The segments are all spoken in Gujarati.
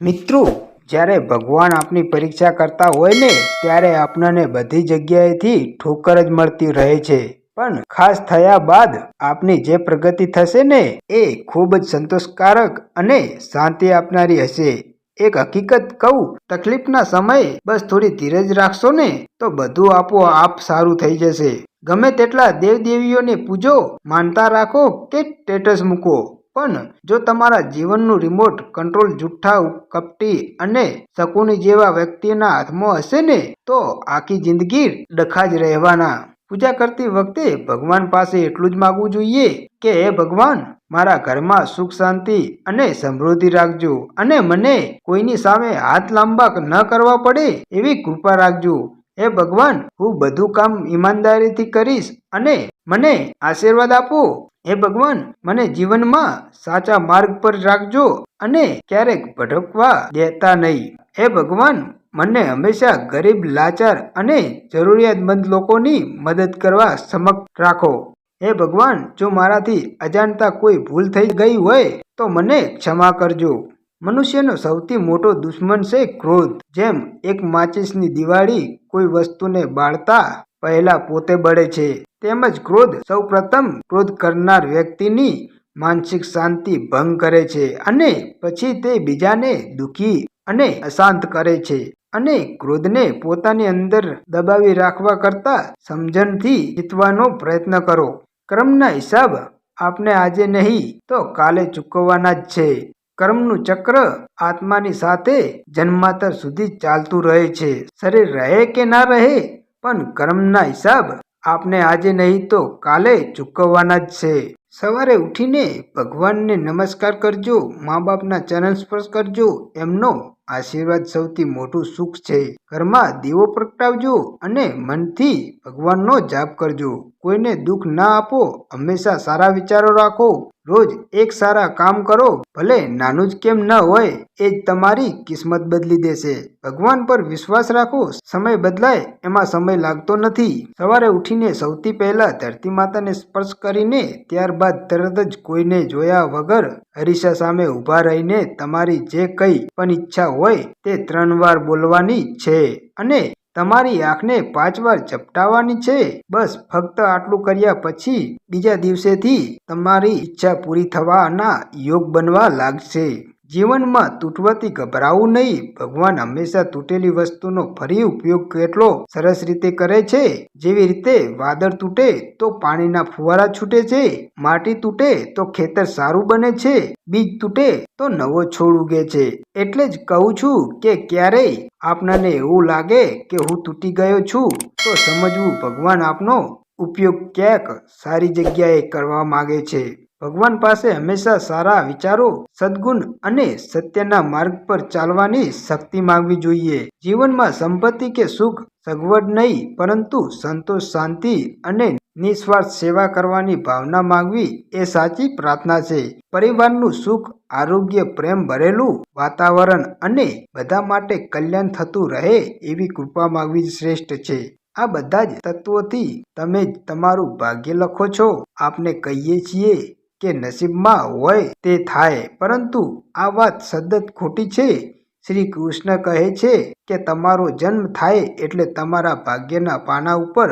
મિત્રો, જ્યારે ભગવાન આપની પરીક્ષા કરતા હોય ને, ત્યારે આપણને બધી જગ્યાએથી ઠોકર જ મળતી રહે છે. પણ ખાસ થયા બાદ આપની જે પ્રગતિ થશે ને, એ ખૂબ જ સંતોષકારક અને શાંતિ આપનારી હશે. એક હકીકત કહું, તકલીફના સમયે બસ થોડી ધીરજ રાખશો ને, તો બધું આપોઆપ સારું થઈ જશે. ગમે તેટલા દેવદેવીઓને પૂજો, માનતા રાખો કે સ્ટેટસ મૂકો. પણ જો તમારા જીવનનું રિમોટ કંટ્રોલ જુઠ્ઠા, કપટી અને શકુની જેવા વ્યક્તિના હાથમાં હશે ને, તો આખી જિંદગી ડખા જ રહેવાના. પૂજા કરતી વખતે ભગવાન પાસે એટલું જ માગવું જોઈએ કે, હે ભગવાન, મારા ઘરમાં સુખ, શાંતિ અને સમૃદ્ધિ રાખજો અને મને કોઈની સામે હાથ લાંબા ન કરવા પડે એવી કૃપા રાખજો. હે ભગવાન, હું બધું કામ ઈમાનદારીથી કરીશ અને મને આશીર્વાદ આપો. હે ભગવાન, મને જીવનમાં સાચા માર્ગ પર રાખજો અને ક્યારેક ભટકવા દેતા નહીં. હે ભગવાન, મને હંમેશા ગરીબ, લાચાર અને જરૂરિયાતમંદ લોકોની મદદ કરવા સમક્ષ રાખો. હે ભગવાન, જો મારાથી અજાણતા કોઈ ભૂલ થઈ ગઈ હોય, તો મને ક્ષમા કરજો. મનુષ્યનો સૌથી મોટો દુશ્મન છે ક્રોધ. જેમ એક માચિસની દિવાળી કોઈ વસ્તુને બાળતા પહેલા પોતે બળે છે. તેમજ ક્રોધ સૌ પ્રથમ ક્રોધ કરનાર વ્યક્તિની માનસિક શાંતિ ભંગ કરે છે અને પછી તે બીજાને દુઃખી અને અશાંત કરે છે અને ક્રોધને પોતાની અંદર દબાવી રાખવા કરતા સમજણથી જીતવાનો પ્રયત્ન કરો. કર્મના હિસાબ આપને આજે નહીં તો કાલે ચૂકવવાના જ છે. કર્મનું ચક્ર આત્માની સાથે જન્માતર સુધી ચાલતું રહે છે. શરીર રહે કે ના રહે પણ કર્મના હિસાબ આપને આજે નહીં તો કાલે ચૂકવવાના જ છે. સવારે ઉઠીને ભગવાનને નમસ્કાર કરજો, મા બાપના ચરણ સ્પર્શ કરજો, એમનો આશીર્વાદ સૌથી મોટું સુખ છે. ઘરમાં દીવો પ્રગટાવજો અને મનથી ભગવાનનો જાપ કરજો. કોઈને દુઃખ ના આપો, હંમેશા સારા વિચારો રાખો. રોજ એક સારા કામ કરો, ભલે નાનું જ કેમ ન હોય, એ જ તમારી કિસ્મત બદલી દેશે. ભગવાન પર વિશ્વાસ રાખો, સમય બદલાય, એમાં સમય લાગતો નથી. સવારે ઉઠીને સૌથી પહેલા ધરતી માતાને સ્પર્શ કરીને, ત્યારબાદ તરત જ કોઈને જોયા વગર હરીસા સામે ઊભા રહીને તમારી જે કઈ પણ ઈચ્છા હોય તે ત્રણ વાર બોલવાની છે અને તમારી આંખને પાંચ વાર ઝપટાવવાની છે. બસ ફક્ત આટલું કર્યા પછી બીજા દિવસેથી તમારી ઈચ્છા પૂરી થવાના યોગ બનવા લાગશે. જીવનમાં તૂટવાથી ગભરાવું નહીં. ભગવાન હંમેશા તૂટેલી વસ્તુનો ફરી ઉપયોગ કેટલો સરસ રીતે કરે છે? જેવી રીતે વાદળ તૂટે તો પાણીના ફુવારા છૂટે છે. માટી તૂટે તો ખેતર સારું બને છે. બીજ તૂટે તો નવો છોડ ઉગે છે. એટલે જ કહું છું કે ક્યારેય આપણાને એવું લાગે કે હું તૂટી ગયો છું. તો સમજવું ભગવાન આપનો ઉપયોગ ક્યાંક સારી જગ્યાએ કરવા માગે છે. ભગવાન પાસે હંમેશા સારા વિચારો, સદગુણ અને સત્યના માર્ગ પર ચાલવાની શક્તિ માંગવી જોઈએ. જીવનમાં સંપત્તિ કે સુખ સગવડ નહીં, પરંતુ સંતોષ, શાંતિ અને નિસ્વાર્થ સેવા કરવાની ભાવના માંગવી એ સાચી પ્રાર્થના છે. પરિવારનું સુખ, આરોગ્ય, પ્રેમ, ભરેલું વાતાવરણ અને બધા માટે કલ્યાણ થતું રહે એવી કૃપા માંગવી શ્રેષ્ઠ છે. આ બધા જ તત્વોથી તમે તમારું ભાગ્ય લખો છો. આપને કહીએ છીએ કે નસીબમાં હોય તે થાય. પરંતુ આ વાત સદત ખોટી છે. શ્રી કૃષ્ણ કહે છે કે તમારો જન્મ થાય એટલે તમારા ભાગ્યના પાના ઉપર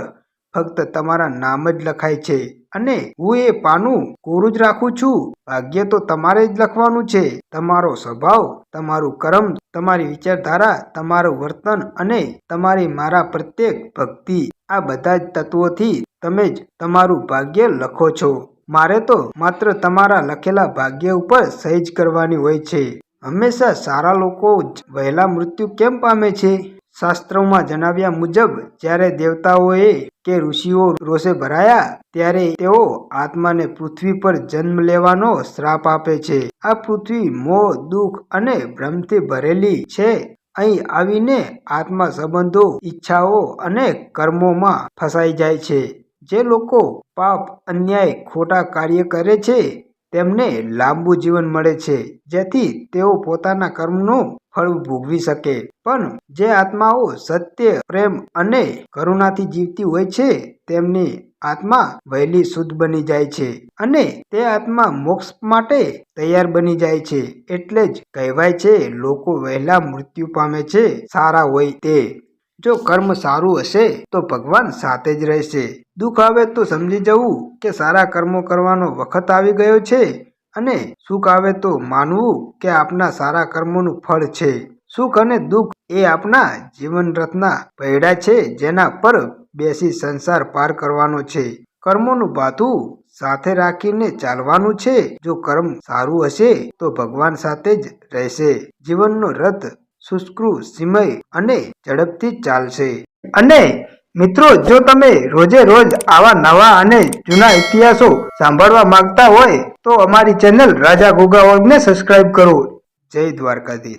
ફક્ત તમારા નામ જ લખાય છે. અને હું એ પાનું કોરું જ રાખું છું. ભાગ્ય તો તમારે જ લખવાનું છે. તમારો સ્વભાવ, તમારું કર્મ, તમારી વિચારધારા, તમારું વર્તન અને તમારી મારા પ્રત્યેક ભક્તિ આ બધા જ તત્વોથી તમે જ તમારું ભાગ્ય લખો છો. મારે તો માત્ર તમારા લખેલા ભાગ્ય ઉપર સહેજ કરવાની હોય છે. હંમેશા સારા લોકો જ વહેલા મૃત્યુ કેમ પામે છે? શાસ્ત્રોમાં જણાવ્યા મુજબ, જ્યારે દેવતાઓએ કે ઋષિઓ રોષે ભરાયા, ત્યારે તેઓ આત્માને પૃથ્વી પર જન્મ લેવાનો શ્રાપ આપે છે. આ પૃથ્વી મોહ, દુઃખ અને ભ્રમથી ભરેલી છે. અહીં આવીને આત્મા સંબંધો, ઈચ્છાઓ અને કર્મોમાં ફસાઈ જાય છે. જે લોકો પાપ, અન્યાય, ખોટા કાર્ય કરે છે, તેમને લાંબુ જીવન મળે છે, જેથી તેઓ પોતાના કર્મનું ફળ ભોગવી શકે. પણ જે આત્માઓ સત્ય, પ્રેમ અને કરુણાથી જીવતી હોય છે, તેમની આત્મા વહેલી શુદ્ધ બની જાય છે અને તે આત્મા મોક્ષ માટે તૈયાર બની જાય છે. એટલે જ કહેવાય છે, લોકો વહેલા મૃત્યુ પામે છે, સારા હોય તે. જો કર્મ સારું હશે, તો ભગવાન સાથે જ રહેશે. દુઃખ આવે તો સમજી જવું કે સારા કર્મો કરવાનો વખત આવી ગયો છે અને સુખ આવે તો માનવું કે આપના સારા કર્મોનું ફળ છે. સુખ અને દુઃખ એ આપના જીવન રથના પૈડા છે, જેના પર બેસી સંસાર પાર કરવાનો છે. કર્મોનું બાથું સાથે રાખીને ચાલવાનું છે. જો કર્મ સારું હશે, તો ભગવાન સાથે જ રહેશે. જીવનનો રથ શુષ્કુ સિમય અને ઝડપથી ચાલશે. અને મિત્રો, જો તમે રોજે રોજ આવા નવા અને જૂના ઇતિહાસો સાંભળવા માંગતા હોય, તો અમારી ચેનલ રાજા ગોગા ને સબસ્ક્રાઇબ કરો. જય દ્વારકાધીશ.